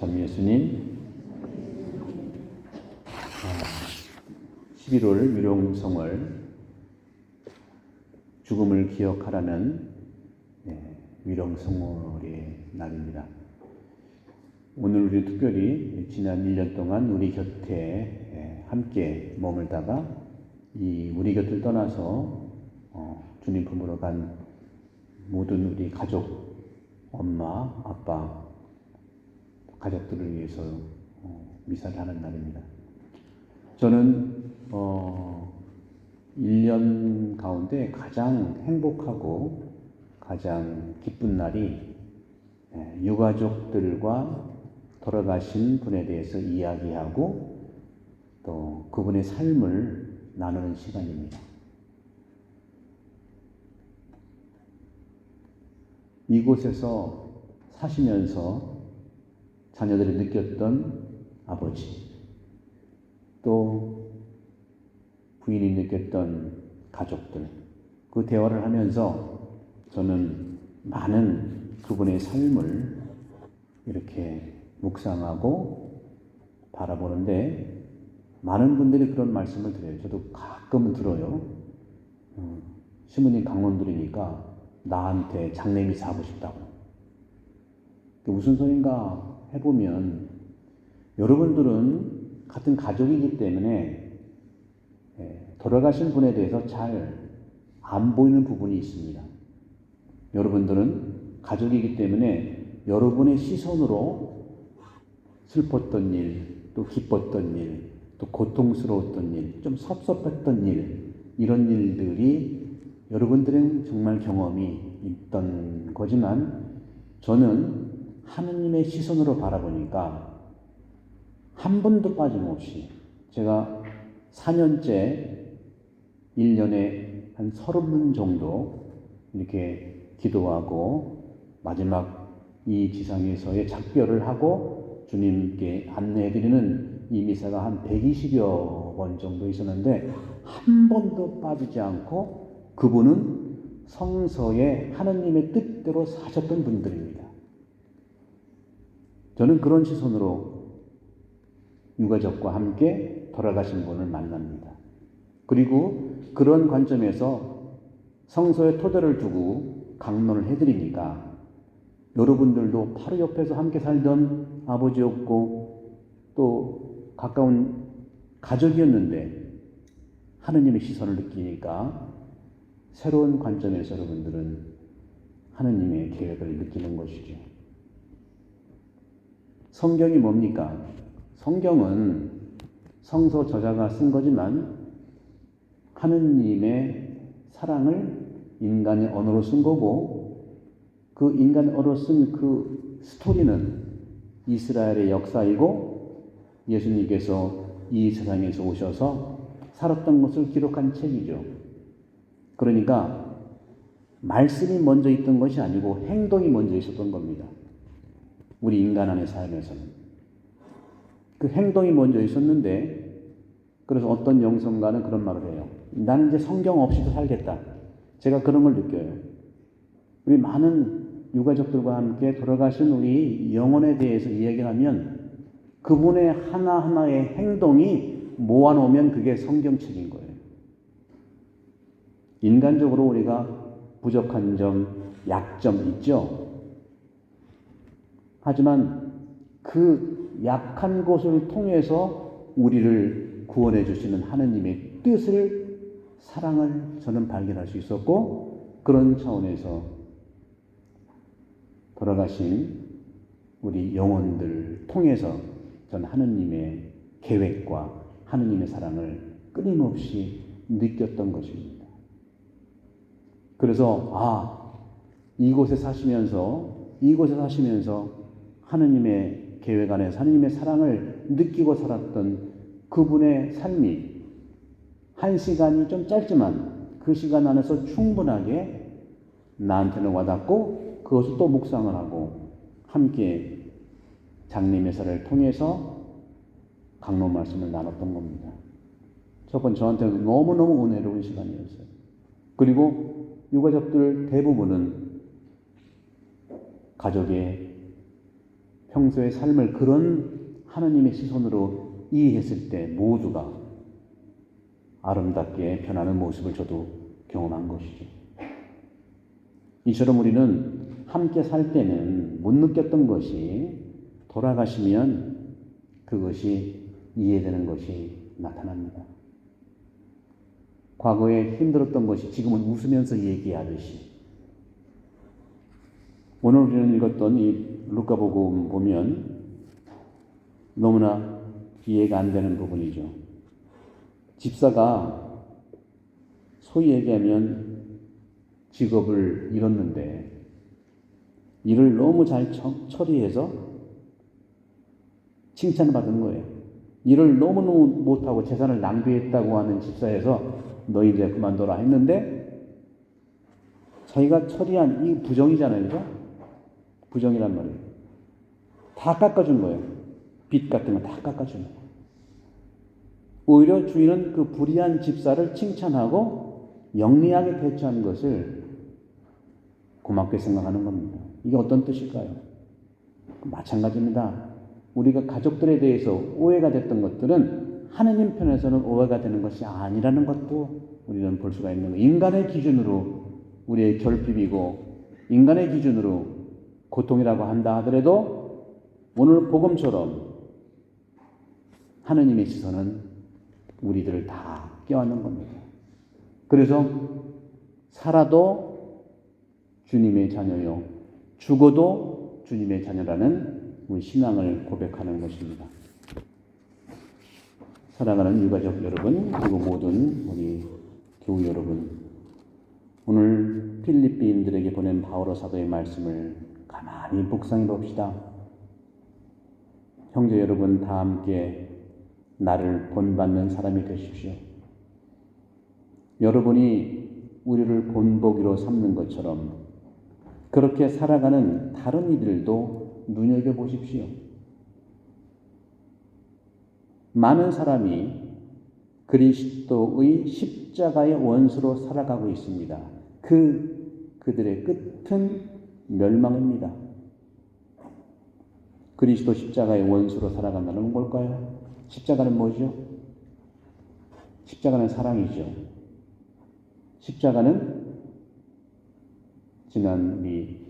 전 예수님 11월 위롱성을 죽음을 기억하라는 예, 위롱성월의 날입니다. 오늘 우리 특별히 지난 1년 동안 우리 곁에 예, 함께 머물다가 이 우리 곁을 떠나서 어, 주님 품으로 간 모든 우리 가족, 엄마, 아빠, 가족들을 위해서 어, 미사를 하는 날입니다. 저는 어, 1년 가운데 가장 행복하고 가장 기쁜 날이 예, 유가족들과 돌아가신 분에 대해서 이야기하고 또 그분의 삶을 나누는 시간입니다. 이곳에서 사시면서 자녀들이 느꼈던 아버지, 또 부인이 느꼈던 가족들, 그 대화를 하면서 저는 많은 그분의 삶을 이렇게 묵상하고 바라보는데 많은 분들이 그런 말씀을 드려요. 저도 가끔 들어요. 음, 신부님 강론들이니까 나한테 장례미사 하고 싶다고. 그 무슨 소린가 해보면 여러분들은 같은 가족이기 때문에 예, 돌아가신 분에 대해서 잘 안 보이는 부분이 있습니다. 여러분들은 가족이기 때문에 여러분의 시선으로 슬펐던 일, 또 기뻤던 일, 또 고통스러웠던 일, 좀 섭섭했던 일, 이런 일들이 여러분들은 정말 경험이 있던 거지만 저는 하느님의 시선으로 바라보니까 한 번도 빠짐없이 제가 4년째 1년에 한 30분 정도 이렇게 기도하고 마지막 이 지상에서의 작별을 하고 주님께 안내해드리는 이 미사가 한 120여 번 정도 있었는데 한 번도 빠지지 않고 그분은 성서에 하느님의 뜻대로 사셨던 분들입니다. 저는 그런 시선으로 유가족과 함께 돌아가신 분을 만납니다. 그리고 그런 관점에서 성서의 토대를 두고 강론을 해드리니까 여러분들도 바로 옆에서 함께 살던 아버지였고 또 가까운 가족이었는데 하느님의 시선을 느끼니까 새로운 관점에서 여러분들은 하느님의 계획을 느끼는 것이죠. 성경이 뭡니까? 성경은 성서 저자가 쓴 거지만 하느님의 사랑을 인간의 언어로 쓴 거고 그 인간의 언어로 쓴 그 스토리는 이스라엘의 역사이고 예수님께서 이 세상에서 오셔서 살았던 것을 기록한 책이죠. 그러니까 말씀이 먼저 있던 것이 아니고 행동이 먼저 있었던 겁니다. 우리 인간 안의 삶에서는. 그 행동이 먼저 있었는데, 그래서 어떤 영성가는 그런 말을 해요. 나는 이제 성경 없이도 살겠다. 제가 그런 걸 느껴요. 우리 많은 유가족들과 함께 돌아가신 우리 영혼에 대해서 이야기하면 그분의 하나하나의 행동이 모아놓으면 그게 성경책인 거예요. 인간적으로 우리가 부족한 점, 약점 있죠? 하지만 그 약한 곳을 통해서 우리를 구원해 주시는 하느님의 뜻을 사랑을 저는 발견할 수 있었고 그런 차원에서 돌아가신 우리 영혼들 통해서 전 하느님의 계획과 하느님의 사랑을 끊임없이 느꼈던 것입니다. 그래서 아 이곳에 사시면서 이곳에 사시면서 하느님의 계획 안에서 하느님의 사랑을 느끼고 살았던 그분의 삶이 한 시간이 좀 짧지만 그 시간 안에서 충분하게 나한테는 와닿고 그것을 또 묵상을 하고 함께 장례매사를 통해서 강론 말씀을 나눴던 겁니다. 저번 저한테는 너무너무 은혜로운 시간이었어요. 그리고 유가족들 대부분은 가족의 평소의 삶을 그런 하나님의 시선으로 이해했을 때 모두가 아름답게 변하는 모습을 저도 경험한 것이죠. 이처럼 우리는 함께 살 때는 못 느꼈던 것이 돌아가시면 그것이 이해되는 것이 나타납니다. 과거에 힘들었던 것이 지금은 웃으면서 얘기하듯이 오늘 우리는 읽었던 이 루카복음 보면 너무나 이해가 안 되는 부분이죠. 집사가 소위 얘기하면 직업을 잃었는데 일을 너무 잘 처리해서 칭찬을 받은 거예요. 일을 너무너무 못하고 재산을 낭비했다고 하는 집사에서 너 이제 그만둬라 했는데 자기가 처리한 이 부정이잖아요. 그죠? 부정이란 말이에요. 다 깎아준 거예요. 빚 같은 거 다 깎아준 거예요. 오히려 주인은 그 불의한 집사를 칭찬하고 영리하게 대처한 것을 고맙게 생각하는 겁니다. 이게 어떤 뜻일까요? 마찬가지입니다. 우리가 가족들에 대해서 오해가 됐던 것들은 하느님 편에서는 오해가 되는 것이 아니라는 것도 우리는 볼 수가 있는 거예요. 인간의 기준으로 우리의 결핍이고 인간의 기준으로 고통이라고 한다 하더라도 오늘 복음처럼 하느님의 시선은 우리들을 다 껴안는 겁니다. 그래서 살아도 주님의 자녀요, 죽어도 주님의 자녀라는 우리 신앙을 고백하는 것입니다. 사랑하는 유가족 여러분, 그리고 모든 우리 교우 여러분, 오늘 필리핀들에게 보낸 바오로 사도의 말씀을 가만히 묵상해 봅시다. 형제 여러분 다 함께 나를 본받는 사람이 되십시오. 여러분이 우리를 본보기로 삼는 것처럼 그렇게 살아가는 다른 이들도 눈여겨 보십시오. 많은 사람이 그리스도의 십자가의 원수로 살아가고 있습니다. 그, 그들의 끝은 멸망입니다. 그리스도 십자가의 원수로 살아간다는 뭘까요? 십자가는 뭐죠? 십자가는 사랑이죠. 십자가는 지난 우리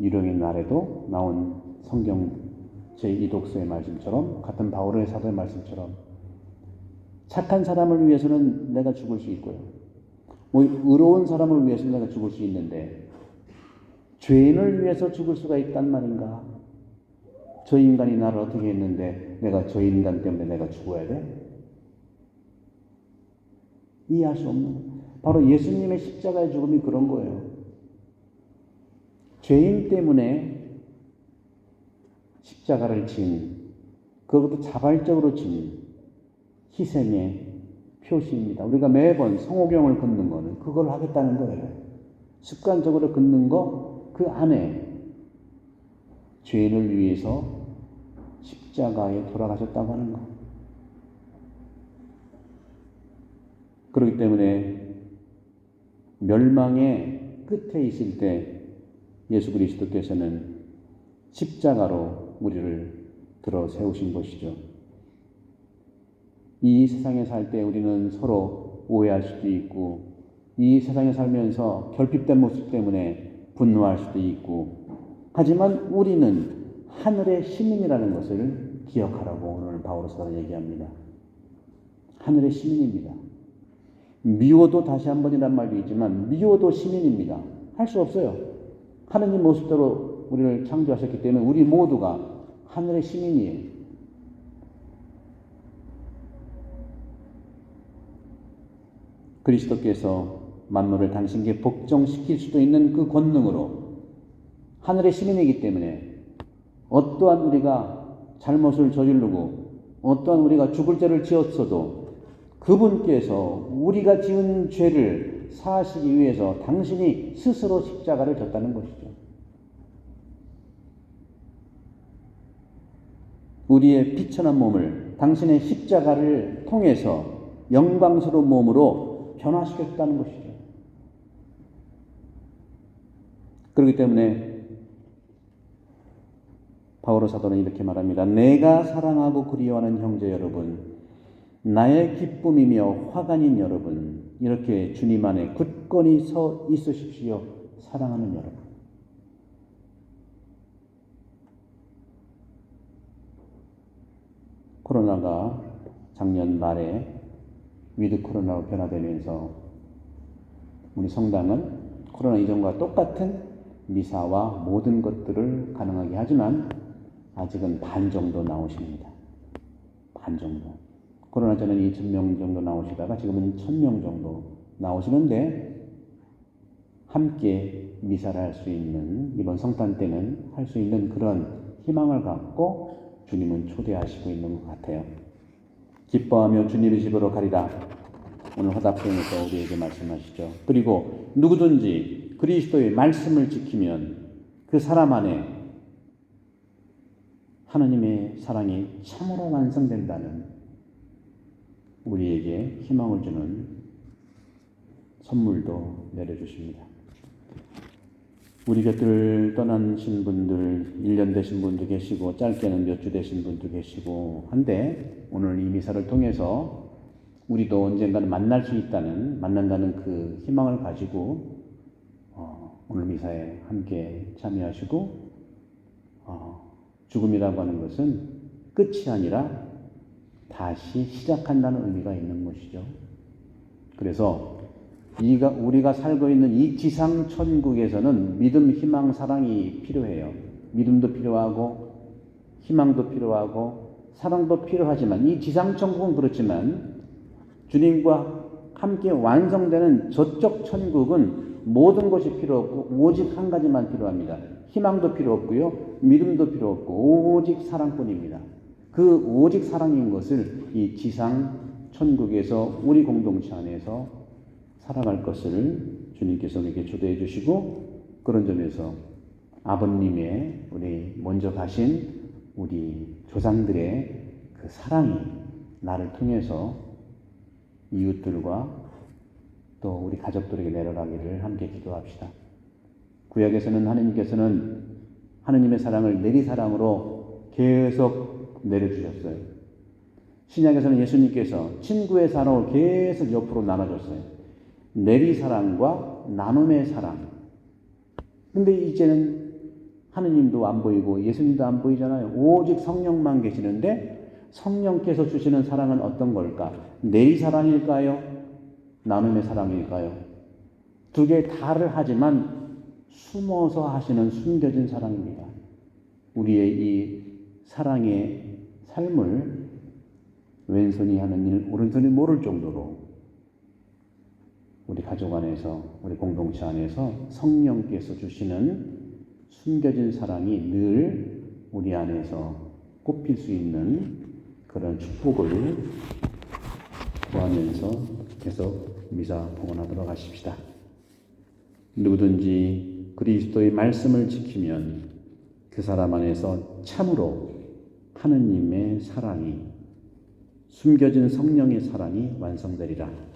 유령의 날에도 나온 성경 제2독서의 말씀처럼 같은 바울의 사도의 말씀처럼 착한 사람을 위해서는 내가 죽을 수 있고요. 뭐 의로운 사람을 위해서는 내가 죽을 수 있는데 죄인을 위해서 죽을 수가 있단 말인가? 저 인간이 나를 어떻게 했는데 내가 저 인간 때문에 내가 죽어야 돼? 이해할 수 없는 바로 예수님의 십자가의 죽음이 그런 거예요. 죄인 때문에 십자가를 진 그것도 자발적으로 진 희생의 표시입니다. 우리가 매번 성호경을 긋는 거는 그걸 하겠다는 거예요. 습관적으로 긋는 거 그 안에 죄인을 위해서 십자가에 돌아가셨다고 하는 거. 그렇기 때문에 멸망의 끝에 있을 때 예수 그리스도께서는 십자가로 우리를 들어 세우신 것이죠. 이 세상에 살 때 우리는 서로 오해할 수도 있고, 이 세상에 살면서 결핍된 모습 때문에 분노할 수도 있고, 하지만 우리는 하늘의 시민이라는 것을 기억하라고 오늘 바울사가 얘기합니다. 하늘의 시민입니다. 미워도 다시 한 번이란 말도 있지만 미워도 시민입니다. 할 수 없어요. 하느님 모습대로 우리를 창조하셨기 때문에 우리 모두가 하늘의 시민이에요. 그리스도께서 만물을 당신께 복종시킬 수도 있는 그 권능으로 하늘의 시민이기 때문에 어떠한 우리가 잘못을 저지르고 어떠한 우리가 죽을 죄를 지었어도 그분께서 우리가 지은 죄를 사하시기 위해서 당신이 스스로 십자가를 졌다는 것이죠. 우리의 비천한 몸을 당신의 십자가를 통해서 영광스러운 몸으로 변화시켰다는 것이죠. 그렇기 때문에 바오로 사도는 이렇게 말합니다. 내가 사랑하고 그리워하는 형제 여러분, 나의 기쁨이며 화관인 여러분, 이렇게 주님 안에 굳건히 서 있으십시오. 사랑하는 여러분. 코로나가 작년 말에 위드 코로나로 변화되면서 우리 성당은 코로나 이전과 똑같은 미사와 모든 것들을 가능하게 하지만 아직은 반 정도 나오십니다. 반 정도. 코로나 전에는 2,000명 정도 나오시다가 지금은 1,000명 정도 나오시는데 함께 미사를 할 수 있는 이번 성탄 때는 할 수 있는 그런 희망을 갖고 주님은 초대하시고 있는 것 같아요. 기뻐하며 주님의 집으로 가리라. 오늘 화답편에서 우리에게 말씀하시죠. 그리고 누구든지 그리스도의 말씀을 지키면 그 사람 안에 하나님의 사랑이 참으로 완성된다는 우리에게 희망을 주는 선물도 내려주십니다. 우리 곁을 떠나신 분들, 1년 되신 분도 계시고, 짧게는 몇 주 되신 분도 계시고, 한데, 오늘 이 미사를 통해서 우리도 언젠가는 만날 수 있다는, 만난다는 그 희망을 가지고, 어, 오늘 미사에 함께 참여하시고, 어, 죽음이라고 하는 것은 끝이 아니라 다시 시작한다는 의미가 있는 것이죠. 그래서 이가 우리가 살고 있는 이 지상 천국에서는 믿음, 희망, 사랑이 필요해요. 믿음도 필요하고 희망도 필요하고 사랑도 필요하지만 이 지상 천국은 그렇지만 주님과 함께 완성되는 저쪽 천국은 모든 것이 필요 없고 오직 한 가지만 필요합니다. 희망도 필요 없고요. 믿음도 필요 없고 오직 사랑뿐입니다. 그 오직 사랑인 것을 이 지상 천국에서 우리 공동체 안에서 살아갈 것을 주님께서 우리에게 초대해 주시고 그런 점에서 아버님의 우리 먼저 가신 우리 조상들의 그 사랑이 나를 통해서 이웃들과 또 우리 가족들에게 내려가기를 함께 기도합시다. 구약에서는 하느님께서는 하느님의 사랑을 내리 사랑으로 계속 내려주셨어요. 신약에서는 예수님께서 친구의 사랑을 계속 옆으로 나눠줬어요. 내리 사랑과 나눔의 사랑. 근데 이제는 하느님도 안 보이고 예수님도 안 보이잖아요. 오직 성령만 계시는데 성령께서 주시는 사랑은 어떤 걸까? 내리 사랑일까요? 나눔의 사랑일까요? 두 개 다를 하지만 숨어서 하시는 숨겨진 사랑입니다. 우리의 이 사랑의 삶을 왼손이 하는 일, 오른손이 모를 정도로 우리 가족 안에서, 우리 공동체 안에서 성령께서 주시는 숨겨진 사랑이 늘 우리 안에서 꽃필 수 있는 그런 축복을 구하면서 계속 미사 봉헌하도록 하십시다. 누구든지 그리스도의 말씀을 지키면 그 사람 안에서 참으로 하느님의 사랑이 숨겨진 성령의 사랑이 완성되리라.